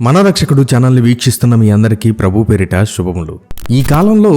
మన రక్షకుడు ఛానల్ని వీక్షిస్తున్న మీ అందరికీ ప్రభు పేరిట శుభములు. ఈ కాలంలో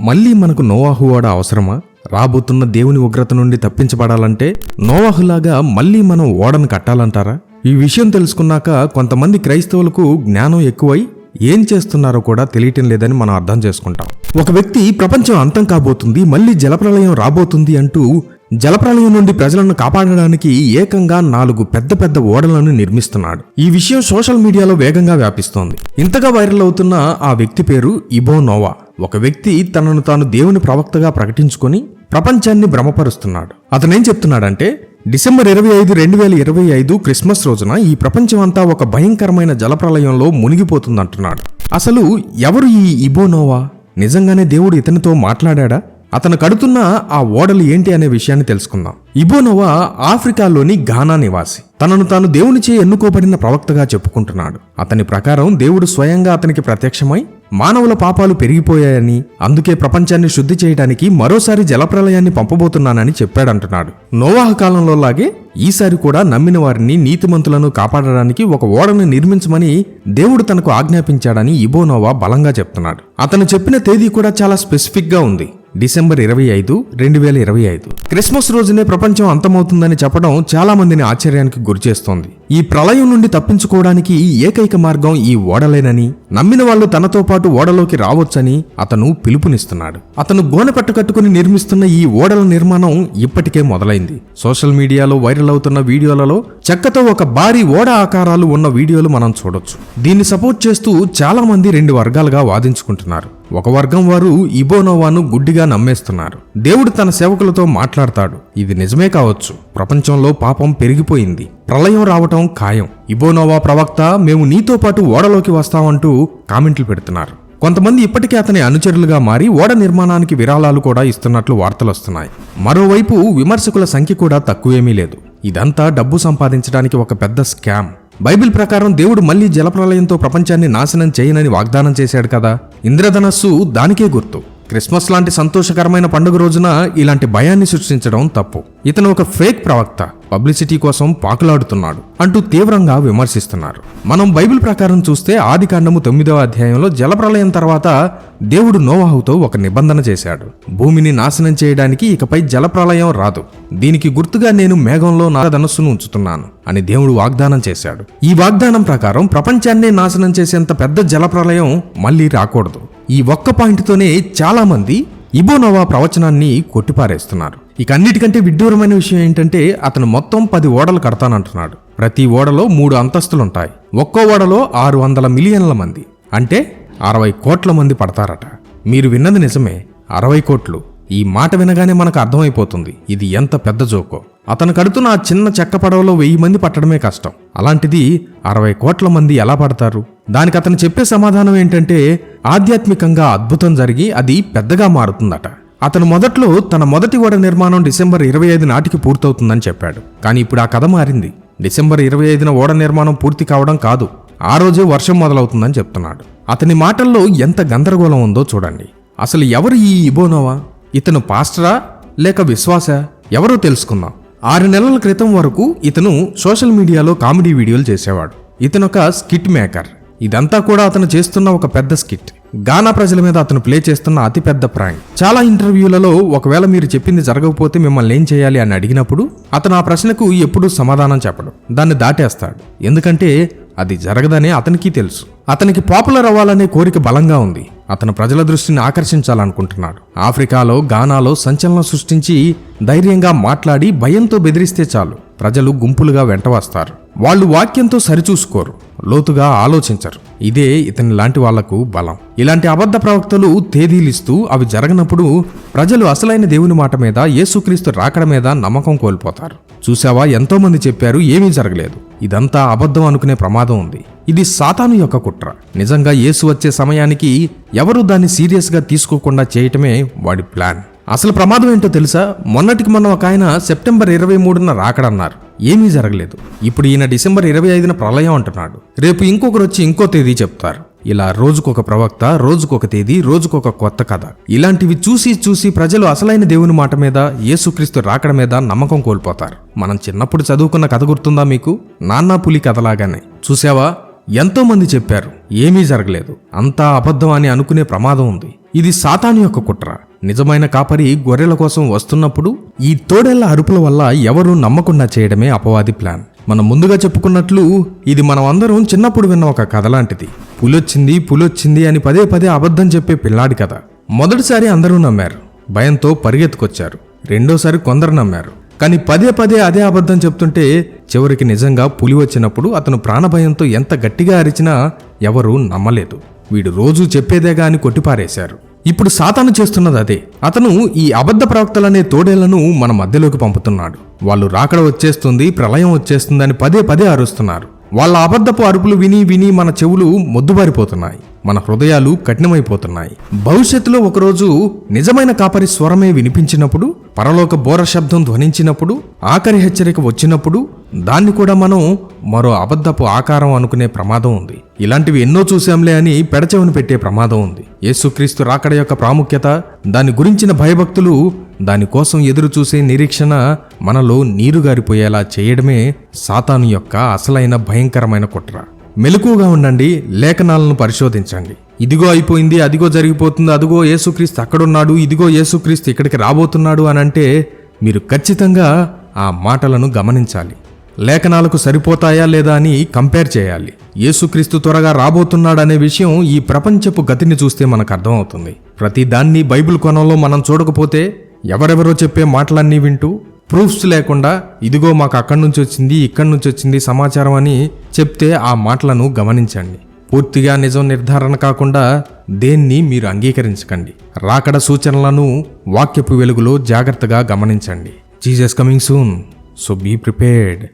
మళ్ళీ మనకు నోవాహు ఓడ అవసరమా? రాబోతున్న దేవుని ఉగ్రత నుండి తప్పించబడాలంటే నోవాహులాగా మళ్ళీ మనం ఓడను కట్టాలంటారా? ఈ విషయం తెలుసుకున్నాక కొంతమంది క్రైస్తవులకు జ్ఞానం ఎక్కువై ఏం చేస్తున్నారో కూడా తెలియటం లేదని మనం అర్థం చేసుకుంటాం. ఒక వ్యక్తి ప్రపంచం అంతం కాబోతుంది మళ్ళీ జలప్రలయం రాబోతుంది అంటూ జలప్రలయం నుండి ప్రజలను కాపాడడానికి ఏకంగా నాలుగు పెద్ద పెద్ద ఓడలను నిర్మిస్తున్నాడు. ఈ విషయం సోషల్ మీడియాలో వేగంగా వ్యాపిస్తోంది. ఇంతగా వైరల్ అవుతున్న ఆ వ్యక్తి పేరు ఇబోనోవా ఒక వ్యక్తి తనను తాను దేవుని ప్రవక్తగా ప్రకటించుకొని ప్రపంచాన్ని భ్రమపరుస్తున్నాడు. అతనేం చెప్తున్నాడంటే డిసెంబర్ ఇరవై ఐదు రెండు వేల ఇరవై ఐదు క్రిస్మస్ రోజున ఈ ప్రపంచమంతా ఒక భయంకరమైన జలప్రలయంలో మునిగిపోతుందంటున్నాడు. అసలు ఎవరు ఈ ఇబోనోవా నిజంగానే దేవుడు ఇతనితో మాట్లాడా అతను కడుతున్న ఆ ఓడలు ఏంటి అనే విషయాన్ని తెలుసుకుందాం. ఇబోనోవా ఆఫ్రికాలోని ఘానా నివాసి. తనను తాను దేవునిచే ఎన్నుకోబడిన ప్రవక్తగా చెప్పుకుంటున్నాడు. అతని ప్రకారం దేవుడు స్వయంగా అతనికి ప్రత్యక్షమై మానవుల పాపాలు పెరిగిపోయాయని అందుకే ప్రపంచాన్ని శుద్ధి చేయడానికి మరోసారి జలప్రలయాన్ని పంపబోతున్నానని చెప్పాడంటున్నాడు. నోవాహ కాలంలో లాగే ఈసారి కూడా నమ్మిన వారిని నీతిమంతులను కాపాడడానికి ఒక ఓడను నిర్మించమని దేవుడు తనకు ఆజ్ఞాపించాడని ఇబోనోవా బలంగా చెప్తున్నాడు. అతను చెప్పిన తేదీ కూడా చాలా స్పెసిఫిక్గా ఉంది. డిసెంబర్ ఇరవై ఐదు రెండు వేల ఇరవై ఐదు. క్రిస్మస్ రోజునే ప్రపంచం అంతమవుతుందని చెప్పడం చాలా మందిని ఆశ్చర్యానికి గురిచేస్తోంది ఈ ప్రళయం నుండి తప్పించుకోవడానికి ఏకైక మార్గం ఈ ఓడలేనని నమ్మిన వాళ్ళు తనతో పాటు ఓడలోకి రావచ్చని అతను పిలుపునిస్తున్నాడు. అతను గోనె పట్టు కట్టుకుని నిర్మిస్తున్న ఈ ఓడల నిర్మాణం ఇప్పటికే మొదలైంది. సోషల్ మీడియాలో వైరల్ అవుతున్న వీడియోలలో చెక్కతో ఒక భారీ ఓడ ఆకారాలు ఉన్న వీడియోలు మనం చూడొచ్చు. దీన్ని సపోర్ట్ చేస్తూ చాలా మంది రెండు వర్గాలుగా వాదించుకుంటున్నారు. ఒక వర్గం వారు ఇబోనోవాను గుడ్డిగా నమ్మేస్తున్నారు. దేవుడు తన సేవకులతో మాట్లాడతాడు. ఇది నిజమే కావచ్చు. ప్రపంచంలో పాపం పెరిగిపోయింది. ప్రళయం రావటం ఖాయం. ఇబోనోవా ప్రవక్త మేము నీతో పాటు ఓడలోకి వస్తామంటూ కామెంట్లు పెడుతున్నారు. కొంతమంది ఇప్పటికే అతని అనుచరులుగా మారి ఓడ నిర్మాణానికి విరాళాలు కూడా ఇస్తున్నట్లు వార్తలు వస్తున్నాయి. మరోవైపు విమర్శకుల సంఖ్య కూడా తక్కువేమీ లేదు. ఇదంతా డబ్బు సంపాదించడానికి ఒక పెద్ద స్కామ్. బైబిల్ ప్రకారం దేవుడు మళ్ళీ జలప్రలయంతో ప్రపంచాన్ని నాశనం చేయనని వాగ్దానం చేశాడు కదా. ఇంద్రధనస్సు దానికే గుర్తు. క్రిస్మస్ లాంటి సంతోషకరమైన పండుగ రోజున ఇలాంటి భయాన్ని సృష్టించడం తప్పు. ఇతను ఒక ఫేక్ ప్రవక్త. పబ్లిసిటీ కోసం పాకులాడుతున్నాడు అంటూ తీవ్రంగా విమర్శిస్తున్నారు. మనం బైబిల్ ప్రకారం చూస్తే ఆది కాండము తొమ్మిదవ అధ్యాయంలో జలప్రలయం తర్వాత దేవుడు నోవాహుతో ఒక నిబంధన చేశాడు. భూమిని నాశనం చేయడానికి ఇకపై జలప్రలయం రాదు. దీనికి గుర్తుగా నేను మేఘంలో నా ధనస్సును ఉంచుతున్నాను అని దేవుడు వాగ్దానం చేశాడు. ఈ వాగ్దానం ప్రకారం ప్రపంచాన్నే నాశనం చేసేంత పెద్ద జలప్రలయం మళ్ళీ రాకూడదు. ఈ ఒక్క పాయింట్తోనే చాలామంది ఇబోనోవా ప్రవచనాన్ని కొట్టిపారేస్తున్నారు. ఇక అన్నిటికంటే విడ్డూరమైన విషయం ఏంటంటే అతను మొత్తం పది ఓడలు కడతానంటున్నాడు. ప్రతి ఓడలో మూడు అంతస్తులుంటాయి. ఒక్కో ఓడలో ఆరు వందల మిలియన్ల మంది. అంటే అరవై కోట్ల మంది పడతారట. మీరు విన్నది నిజమే. అరవై కోట్లు. ఈ మాట వినగానే మనకు అర్థమైపోతుంది. ఇది ఎంత పెద్ద జోకో. అతను కడుతున్న ఆ చిన్న చెక్క పడవలో వెయ్యి మంది పట్టడమే కష్టం. అలాంటిది అరవై కోట్ల మంది ఎలా పడతారు? దానికి అతను చెప్పే సమాధానం ఏంటంటే ఆధ్యాత్మికంగా అద్భుతం జరిగి అది పెద్దగా మారుతుందట. అతను మొదట్లో తన మొదటి ఓడ నిర్మాణం డిసెంబర్ ఇరవై ఐదు నాటికి పూర్తవుతుందని చెప్పాడు. కానీ ఇప్పుడు ఆ కథ మారింది. డిసెంబర్ ఇరవై ఐదున ఓడ నిర్మాణం పూర్తి కావడం కాదు ఆ రోజే వర్షం మొదలవుతుందని చెప్తున్నాడు. అతని మాటల్లో ఎంత గందరగోళం ఉందో చూడండి. అసలు ఎవరు ఈ ఇబోనోవా? ఇతను పాస్టరా లేక విశ్వాస? ఎవరో తెలుసుకుందాం. ఆరు నెలల క్రితం వరకు ఇతను సోషల్ మీడియాలో కామెడీ వీడియోలు చేసేవాడు. ఇతను ఒక స్కిట్ మేకర్. ఇదంతా కూడా అతను చేస్తున్న ఒక పెద్ద స్కిట్. గానా ప్రజల మీద అతను ప్లే చేస్తున్న అతిపెద్ద ప్రాంక్. చాలా ఇంటర్వ్యూలలో ఒకవేళ మీరు చెప్పింది జరగకపోతే మిమ్మల్ని ఏం చేయాలి అని అడిగినప్పుడు అతను ఆ ప్రశ్నకు ఎప్పుడూ సమాధానం చెప్పడు. దాన్ని దాటేస్తాడు. ఎందుకంటే అది జరగదనే అతనికి తెలుసు. అతనికి పాపులర్ అవ్వాలనే కోరిక బలంగా ఉంది. అతను ప్రజల దృష్టిని ఆకర్షించాలనుకుంటున్నాడు. ఆఫ్రికాలో గానాలో సంచలనం సృష్టించి ధైర్యంగా మాట్లాడి భయంతో బెదిరిస్తే చాలు. ప్రజలు గుంపులుగా వెంట వస్తారు. వాళ్ళు వాక్యంతో సరిచూసుకోరు. లోతుగా ఆలోచించరు. ఇదే ఇతని లాంటి వాళ్ళకు బలం. ఇలాంటి అబద్ధ ప్రవక్తలు తేదీలిస్తూ అవి జరగనప్పుడు ప్రజలు అసలైన దేవుని మాట మీద యేసుక్రీస్తు రాకడ మీద నమ్మకం కోల్పోతారు. చూసావా ఎంతో మంది చెప్పారు ఏమీ జరగలేదు. ఇదంతా అబద్ధం అనుకునే ప్రమాదం ఉంది. ఇది సాతాను యొక్క కుట్ర. నిజంగా యేసు వచ్చే సమయానికి ఎవరు దాన్ని సీరియస్గా తీసుకోకుండా చేయటమే వాడి ప్లాన్. అసలు ప్రమాదం ఏంటో తెలుసా? మొన్నటికి మొన్న ఒక ఆయన సెప్టెంబర్ ఇరవై మూడున రాకడన్నారు. ఏమీ జరగలేదు. ఇప్పుడు ఈయన డిసెంబర్ ఇరవై ఐదున ప్రళయం అంటున్నాడు. రేపు ఇంకొకరు వచ్చి ఇంకో తేదీ చెప్తారు. ఇలా రోజుకొక ప్రవక్త రోజుకొక తేదీ రోజుకొక కొత్త కథ. ఇలాంటివి చూసి చూసి ప్రజలు అసలైన దేవుని మాట మీద యేసుక్రీస్తు రాకడ మీద నమ్మకం కోల్పోతారు. మనం చిన్నప్పుడు చదువుకున్న కథ గుర్తుందా మీకు? నాన్నా పులి కథలాగానే. చూసావా ఎంతో మంది చెప్పారు. ఏమీ జరగలేదు. అంతా అబద్ధం అని అనుకునే ప్రమాదం ఉంది. ఇది సాతాను యొక్క కుట్ర. నిజమైన కాపరి గొర్రెల కోసం వస్తున్నప్పుడు ఈ తోడేళ్ళ అరుపుల వల్ల ఎవరూ నమ్మకుండా చేయడమే అపవాది ప్లాన్. మనం ముందుగా చెప్పుకున్నట్లు ఇది మనం అందరం చిన్నప్పుడు విన్న ఒక కథ లాంటిది. పులొచ్చింది పులొచ్చింది అని పదే పదే అబద్ధం చెప్పే పిల్లాడి కథ. మొదటిసారి అందరూ నమ్మారు. భయంతో పరిగెత్తుకొచ్చారు. రెండోసారి కొందరు నమ్మారు. కానీ పదే పదే అదే అబద్ధం చెప్తుంటే చివరికి నిజంగా పులి వచ్చినప్పుడు అతను ప్రాణభయంతో ఎంత గట్టిగా అరిచినా ఎవరూ నమ్మలేదు. వీడు రోజూ చెప్పేదేగా అని కొట్టిపారేశారు. ఇప్పుడు సాతాను చేస్తున్నది అదే. అతను ఈ అబద్ధ ప్రవక్తలనే తోడేళ్ళను మన మధ్యలోకి పంపుతున్నాడు. వాళ్ళు రాకడ వచ్చేస్తుంది ప్రళయం వచ్చేస్తుంది అని పదే పదే అరుస్తున్నారు. వాళ్ళ అబద్ధపు అరుపులు విని విని మన చెవులు మొద్దుబారిపోతున్నాయి. మన హృదయాలు కఠినమైపోతున్నాయి. భవిష్యత్తులో ఒకరోజు నిజమైన కాపరి స్వరమే వినిపించినప్పుడు పరలోక బోర శబ్దం ధ్వనించినప్పుడు ఆఖరి హెచ్చరిక వచ్చినప్పుడు దాన్ని కూడా మనం మరో అబద్ధపు ఆకారం అనుకునే ప్రమాదం ఉంది. ఇలాంటివి ఎన్నో చూశాంలే అని పెడచెవిని పెట్టే ప్రమాదం ఉంది. యేసుక్రీస్తు రాకడ యొక్క ప్రాముఖ్యత దాని గురించిన భయభక్తులు దానికోసం ఎదురుచూసే నిరీక్షణ మనలో నీరుగారిపోయేలా చేయడమే సాతాను యొక్క అసలైన భయంకరమైన కుట్ర. మెలకుగా ఉండండి లేఖనాలను పరిశోధించండి. ఇదిగో అయిపోయింది అదిగో జరిగిపోతుంది అదిగో యేసుక్రీస్తు అక్కడున్నాడు ఇదిగో యేసుక్రీస్తు ఇక్కడికి రాబోతున్నాడు అని అంటే మీరు ఖచ్చితంగా ఆ మాటలను గమనించాలి. లేఖనాలకు సరిపోతాయా లేదా అని కంపేర్ చేయాలి. యేసుక్రీస్తు త్వరగా రాబోతున్నాడనే విషయం ఈ ప్రపంచపు గతిని చూస్తే మనకు అర్థమవుతుంది. ప్రతి దాన్ని బైబిల్ కోణంలో మనం చూడకపోతే ఎవరెవరో చెప్పే మాటలన్నీ వింటూ ప్రూఫ్స్ లేకుండా ఇదిగో మాకు అక్కడి నుంచి వచ్చింది ఇక్కడి నుంచి వచ్చింది సమాచారం అని చెప్తే ఆ మాటలను గమనించండి. పూర్తిగా నిజం నిర్ధారణ కాకుండా దేన్ని మీరు అంగీకరించకండి. రాకడ సూచనలను వాక్యపు వెలుగులో జాగ్రత్తగా గమనించండి. Jesus coming soon. So be prepared.